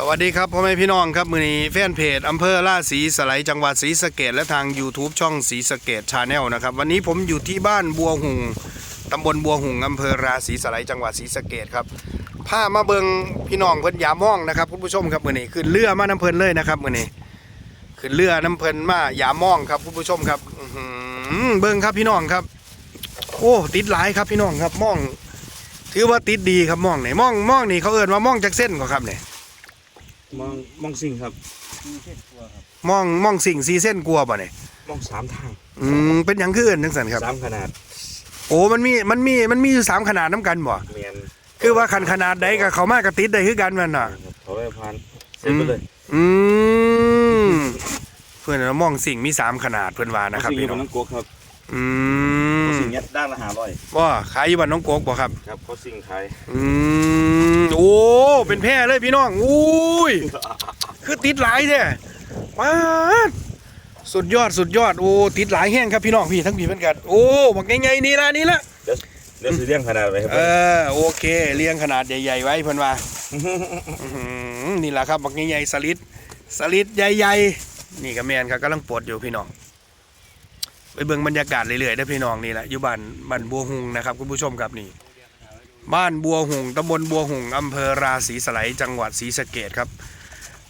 สวัสดีครับพ่อแม่พี่น้องครับมือนี้แฟนเพจอำเภอล่าศีสไลจังหวัดศรีสะเกดและทาง YouTube ช่องศรีสะเกดชาแนลนะครับ วันนี้ผมอยู่ที่บ้านบัวหุงตำบลบัวหุงอำเภอราศีสไลจังหวัดศรีสะเกดครับพามาเบิงพี่น้องเพิ่นยามห้องนะครับคุณผู้ชมครับมือนี้ขึ้นเรือมาน้ำเพลินเลยนะครับมือนี้ขึ้นเรือน้ำเพลินมายามห้องครับคุณผู้ชมครับเบิงครับพี่น้องครับ โอ้ติดหลายครับพี่น้องครับม่อง ถือว่าติดดีครับม่องไหนม่องม่องนี่เขาเอิ้นว่าม่องจักเส้นกว่าครับเนี่ย มองมองสิ่งครับมองมองสิ่งซีเส้นกลัวป่ะเนี่ยมองสามทางอืมเป็นหยังคือเอินจังสันครับ สามขนาดโอ้มันมีมันมีมันมีอยู่สามขนาดน้ำกันบ่เมียนคือว่าขันขนาดใดกับเขามากกับติดได้คือกันแมันน่ะ ครับเขาได้พันเสร็จไปเลยอืมเพื่อนว่ามองสิ่งมีสามขนาดเพื่อนว่านะครับสิ่งพี่อยู่น้องบนน้ำกกครับ อืม สิ่งเนี้ยด้านละหาร้อยว่าขายอยู่บ้านน้องโกกบ่ครับ ครับเขาสิ่งขายอืมโอ้เป็นแพร่เลยพี่น้องอุ้ยคือติดหลายแท้มาดสุดยอดสุดยอดโอ้ติดหลายแห้งครับพี่น้องพี่ทั้งพี่เพื่อนกันโอ้บักใหญ่ๆนี่ละนี่ละเดี๋ยวซื้อเลี้ยงขนาดไปครับเออโอเคเลี้ยงขนาดใหญ่ ๆ ไว้เพิ่นว่าอื้อหือนี่แหละครับบักใหญ่ๆสลิดสลิดใหญ่ๆนี่ก็แมนครับกำลังปลดอยู่พี่น้อง ไปเบิ่งบรรยากาศเรื่อยๆได้พี่น้องนี่แหละอยู่บ้านบ้านบัวหุงนะครับคุณผู้ชมครับนี่ บ้านบัวหุงตำบลบัวหุงอำเภอราศีสไลจังหวัดศรีสะเกดครับ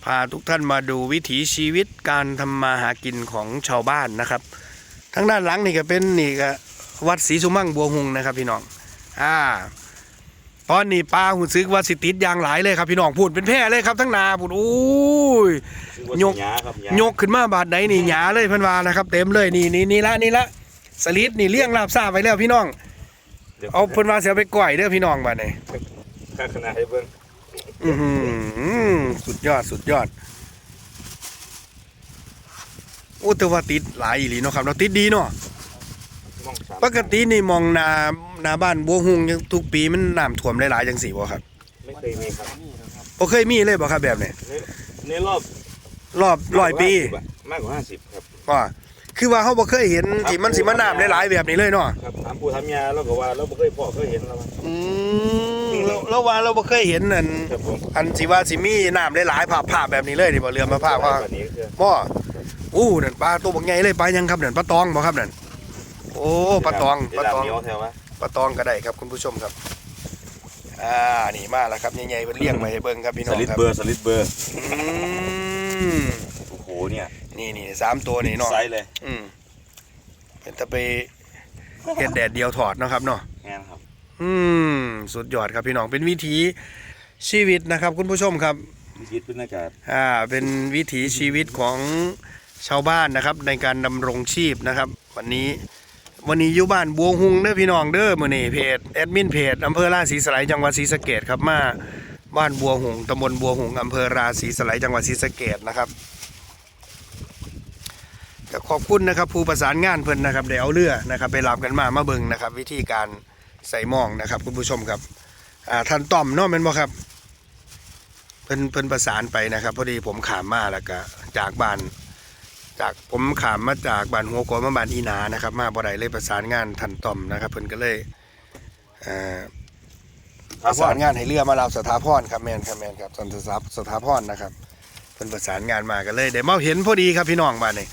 พาทุกท่านมาดูวิถีชีวิตการทำมาหากินของชาวบ้านนะครับทั้งด้านหลังนี่ก็เป็นนี่ก็วัดศรีสุมั่งบัวหุงนะครับพี่น้องอ่า ตอนนี้ปลาหุ่นซึกว่าสิติดยางหลายเลยครับพี่น้องพูดเป็นแพร่เลยครับทั้งนาพูดโอ้ยยกหยาครับหญ้ายกขึ้นมาบาดไหนนี่หยาเลยเพิ่นว่านะครับ เต็มเลยนี่นี่นี่ละนี่ละสลิดนี่เลี้ยงลาบซาไปแล้วพี่น้องดี๋ยวเอาเพิ่นว่าสิเอาไปก่อยเด้อพี่น้องบาดนี้ค่าขนาดให้เบิ่งอื้อหือสุดยอดสุดยอดโอ้แต่ว่าติดหลายอีหลีเนาะครับเราะติดดีเนาะม องสามปกตินี่มองนานาบ้านบัวฮุงยังทุกปีมันน้ำท่วมหลายๆจังสี่บ่ครับไม่เคยมีครับบ่เคยมีเลยบ่ครับแบบนี้ในในรอบรอบร้อยปีมากกว่าห้าสิบครับว่าคือว่าเขาบ่เคยเห็นที่มันสิมาน้ำหลายๆแบบนี้เลยเนาะครับถามปู่ถามยาแล้วก็ว่าเราบ่เคยพ่อเคยเห็นแล้วว่าอืมเราเราว่าเราบ่เคยเห็นอันครับผมอันสิว่าสิมีน้ำหลายๆภาพภาพแบบนี้เลยนี่บ่เรือมาภาพว่าแบบนี้คือบ่อู้นั่นปลาตัวบักใหญ่เลยปลายังครับนั่นปลาตองบ่ครับนั่น โอ้ปลาตองปลาตองเดี๋ยวดำเหนียวแถวว่าปลาตองก็ได้ครับคุณผู้ชมครับ อ่านี่มาแล้วครับใหญ่ๆเพิ่นเลี้ยงไว้ให้เบิ่งครับพี่น้สองลิดครับเบอร์สลิดเบอร์อืมโอ้โหเนี่ยนี่นี่สามตัวนี่เนาะไซส์เลยอืมเป็นตะไปเฮ็ดแดดเดียวถอดเนาะครับเนาะ งานครับอืม สุดยอดครับพี่น้องเป็นวิถีชีวิตนะครับ คุณผู้ชมครับวิกฤตเป็นอากาศอ่าเป็นวิถีชีวิตของชาวบ้านนะครับ ในการดำรงชีพนะครับ วันนี้ วันนี้อยู่บ้านบัวหุงเด้อพี่น้องเด้อมื้อนี้เพจแอดมินเพจอำเภอราศีสไลยจังหวัดศรีสะเกษครับมาบ้านบัวหุงตำบลบัวหุงอำเภอราศีสไลยจังหวัดศรีสะเกษนะครับก็ขอบคุณนะครับผู้ประสานงานเพิ่นนะครับได้เอาเรือนะครับไปรับกันมามาเบิ่งนะครับ วิธีการใส่หมองนะครับคุณผู้ชมครับอ่าท่านต้อมเนาะแม่นบ่ครับเพิ่นเพิ่นประสานไปนะครับพอดีผมขามมาแล้วก็จากบ้าน จากผมขามมาจากบ้านหัวโกนมาบ้านอีนานะครับ มาบ่ได้เลยประสานงานทันต่อมนะครับเพิ่นก็เลยเอ่อประสานงานให้เรือมาเราสถาพรครับแม่นครับแม่นครับสนสถาสถาพรนะครับเพิ่นประสานงานมาก็เลยได้มาเห็นพอดีครับพี่น้องบ้านนี้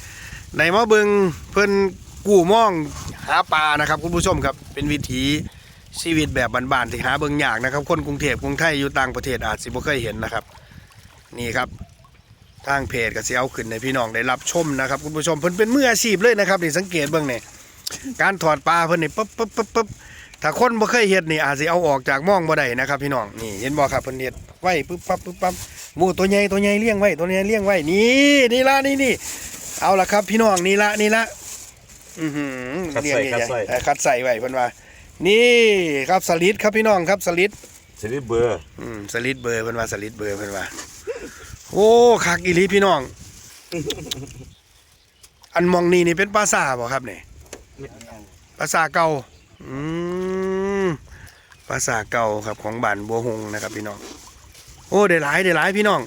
ในมาเบิงเพิ่นกู้มองหาปลานะครับ คุณผู้ชมครับเป็นวิถีชีวิตแบบบ้านๆที่หาเบิ่งยากนะครับ คนกรุงเทพกรุงไทยอยู่ต่างประเทศอาจสิบ่เคยเห็นนะครับ นี่ครับ ทางเพจก็สิเอาขึ้นในพี่น้องได้รับชมนะครับคุณผู้ชมเพิ่นเป็นมืออาชีพเลยนะครับนี่สังเกตเบิ่งนี่การถอดปลาเพิ่นนี่ปึ๊บปึ๊บปึ๊บปึ๊บถ้าคนบ่เคยเฮ็ดนี่อาจสิเอาออกจากหม่องบ่ได้นะครับ พี่น้องนี่เห็นบ่ครับเพิ่นเฮ็ดไว้ปึ๊บปั๊บปึ๊บปั๊บหมูตัวใหญ่ตัวใหญ่เลี้ยงไว้ตัวใหญ่เลี้ยงไว้นี่นี่ละนี่นี่เอาละครับ พี่น้องนี่ละนี่ละอือหือคัดเลี้ยงใส่ใหญ่คัดใส่ๆเออคัดใส่ไว้เพิ่นว่านี่ครับสลิดครับพี่น้องครับสลิดสลิดเบอร์อืมสลิดเบอร์เพิ่นว่าสลิดเบอร์เพิ่นว่า โอ้คักอีหลีพี่น้อง อันมองนี่นี่เป็นปราสาทบ่ครับนี่ปราสาทเก่า อืมปราสาทเก่าครับของบ้านบัวหงนะครับ พี่น้อง โอ้ได้หลายได้หลายพี่น้อง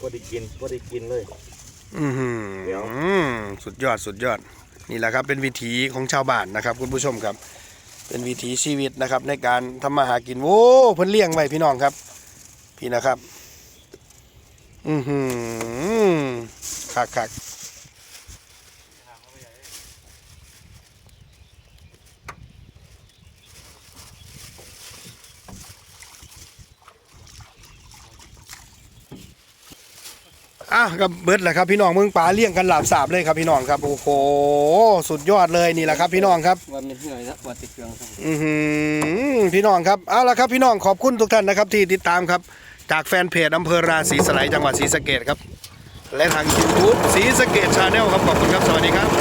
ก็ได้กินก็ได้กินเลย อือหือเดี๋ยวสุดยอดสุดยอด นี่แหละครับ เป็นวิถีของชาวบ้านนะครับ คุณผู้ชมครับ เป็นวิถีชีวิตนะครับ ในการทำมาหากินโอ้เพิ่นเลี้ยงไว้พี่น้องครับ พี่นะครับ อือหือคักคักอะก็เบิดแหละครับพี่น้องมึงปลาเลี้ยงกันหลาบสาบเลยครับพี่น้องครับโอ้โหสุดยอดเลยนี่แหละครับ พี่น้องครับว่ามันเหนื่อยแล้วว่าติดเครื่องทั้งอือหือพี่น้องครับเอาละครับพี่น้องขอบคุณทุกท่านนะครับที่ติดตามครับ จากแฟนเพจอำเภอราศีสไลจังหวัดศรีสะเกดครับ และทางยูทูบศรีสะเกดชาแนลครับ ขอบคุณครับ สวัสดีครับ